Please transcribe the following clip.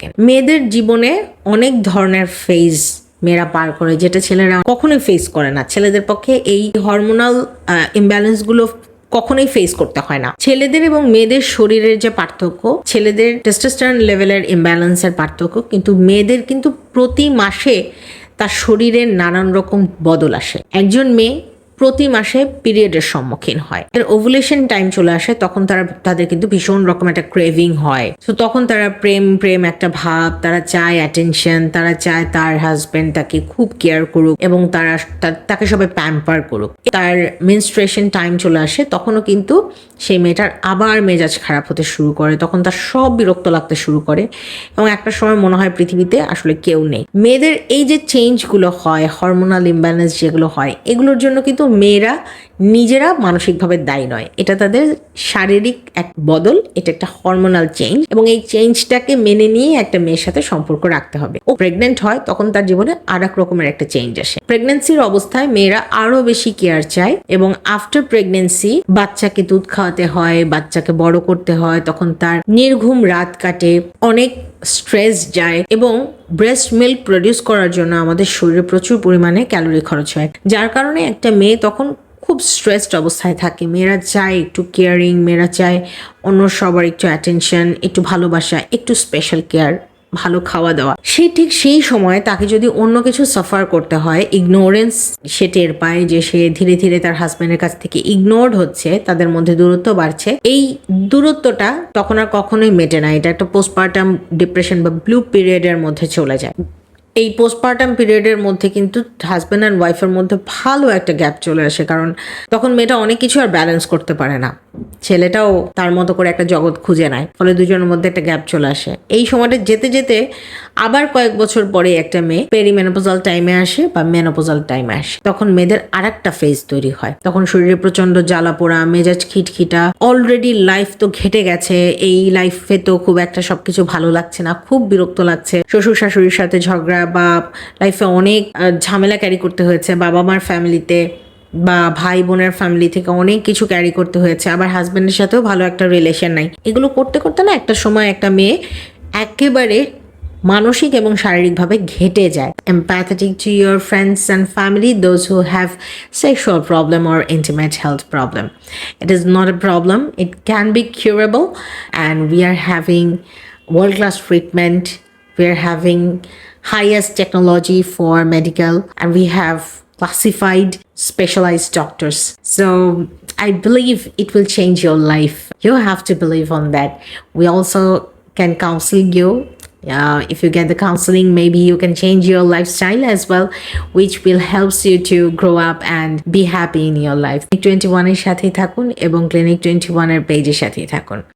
থাকেন মেয়েদের জীবনে অনেক ধরনের ফেজ মেয়েরা পার করে, যেটা ছেলেরা কখনোই ফেস করে না। ছেলেদের পক্ষে এই হরমোনাল ইমব্যালেন্সগুলো কখনোই ফেস করতে হয় না। ছেলেদের এবং মেয়েদের শরীরের যে পার্থক্য, ছেলেদের টেস্টোস্টেরন লেভেলের ইমব্যালেন্সের পার্থক্য, কিন্তু মেয়েদের কিন্তু প্রতি মাসে তার শরীরের নানান রকম বদল আসে। একজন মেয়ে প্রতি মাসে পিরিয়ডের সম্মুখীন হয়। এর ওভুলেশন টাইম চলে আসে, তখন তারা, তাদের কিন্তু ভীষণ রকম একটা ক্রেভিং হয়। তো তখন তারা প্রেম প্রেম একটা ভাব, তারা চায় অ্যাটেনশন তারা চায় তার হাজবেন্ড তাকে খুব কেয়ার করুক এবং তারা তাকে সবাই প্যাম্পার করুক। তার মিনস্ট্রেশন টাইম চলে আসে, তখনও কিন্তু সেই মেয়েটার আবার মেজাজ খারাপ হতে শুরু করে। তখন তার সব বিরক্ত লাগতে শুরু করে এবং একটা সময় মনে হয় পৃথিবীতে আসলে কেউ নেই। মেয়েদের এই যে চেঞ্জগুলো হয় হরমোনাল ইমব্যালেন্স যেগুলো হয়, এগুলোর জন্য কিন্তু মেয়েরা নিজেরা মানসিকভাবে দায়ী নয়। এটা তাদের শারীরিক এক বদল, এটা একটা হরমোনাল চেঞ্জ এবং এই চেঞ্জটাকে মেনে নিয়ে একটা মেয়ের সাথে সম্পর্ক রাখতে হবে। ও প্রেগনেন্ট হয়, তখন তার জীবনে আর এক রকমের একটা চেঞ্জ আসে। প্রেগনেন্সির অবস্থায় মেয়েরা আরও বেশি কেয়ার চায় এবং আফটার প্রেগনেন্সি বাচ্চাকে দুধ খাওয়াতে হয়, বাচ্চাকে বড় করতে হয়, তখন তার নির্ঘুম রাত কাটে। অনেক স্ট্রেস যায় এবং ব্রেস্ট মিল্ক প্রডিউস করার জন্য আমাদের শরীরে প্রচুর পরিমাণে ক্যালোরি খরচ হয়। যার কারণে একটা মেয়ে তখন খুব স্ট্রেসড অবস্থায় থাকে। মেয়েরা চায় একটু কেয়ারিং মেয়েরা চায় অন্য সবার একটু অ্যাটেনশন একটু ভালোবাসা, একটু স্পেশাল কেয়ার ভালো খাওয়া দাওয়া। সে ঠিক সেই সময় তাকে যদি অন্য কিছু সাফার করতে হয় ইগনোরেন্স সে টের পায় যে সে ধীরে ধীরে তার হাজব্যান্ডের কাছ থেকে ইগনোরড হচ্ছে, তাদের মধ্যে দূরত্ব বাড়ছে। এই দূরত্বটা তখন আর কখনোই মেটে না। এটা একটা পোস্টপার্টাম ডিপ্রেশন বা ব্লু পিরিয়ডের মধ্যে চলে যায়। এই পোস্টপার্টাম পিরিয়ডের মধ্যে কিন্তু হাজব্যান্ড অ্যান্ড ওয়াইফের মধ্যে ভালো একটা গ্যাপ চলে আসে, কারণ তখন মেয়েটা অনেক কিছু আর ব্যালেন্স করতে পারে না। ছেলেটাও তার মতো করে একটা জগৎ খুঁজে নেয়, ফলে দুজনের মধ্যে একটা গ্যাপ চলে আসে। এই সময়টা যেতে যেতে আবার কয়েক বছর পরে একটা মেয়ে পেরি পেরিমেনোপোজাল টাইমে আসে বা মেনোপোজাল টাইমে আসে। তখন মেয়েদের আর একটা ফেজ তৈরি হয়। তখন শরীরে প্রচণ্ড জ্বালা পোড়া, মেজাজ খিটখিটা অলরেডি লাইফ তো ঘেটে গেছে, এই লাইফে তো খুব একটা সবকিছু ভালো লাগছে না, খুব বিরক্ত লাগছে। শ্বশুর শাশুড়ির সাথে ঝগড়া বা লাইফে অনেক ঝামেলা ক্যারি করতে হয়েছে বাবা মার ফ্যামিলিতে বা ভাই বোনের ফ্যামিলি থেকে অনেক কিছু ক্যারি করতে হয়েছে। আবার হাজব্যান্ডের সাথেও ভালো একটা রিলেশন নাই। এগুলো করতে করতে না একটা সময় একটা মেয়ে একেবারে মানসিক এবং শারীরিকভাবে ঘেটে যায়। Empathetic to your friends and family those who have sexual problem or intimate health problem it is not a problem it can be curable and we are having world class treatment. We're having highest technology for medical, and we have classified specialized doctors. So I believe it will change your life. You have to believe on that. We also can counsel you. Uh, if you get the counseling, maybe you can change your lifestyle as well, which will helps you to grow up and be happy in your life. 21 এর সাথেই থাকুন এবং clinic 21 এর পেজের সাথেই থাকুন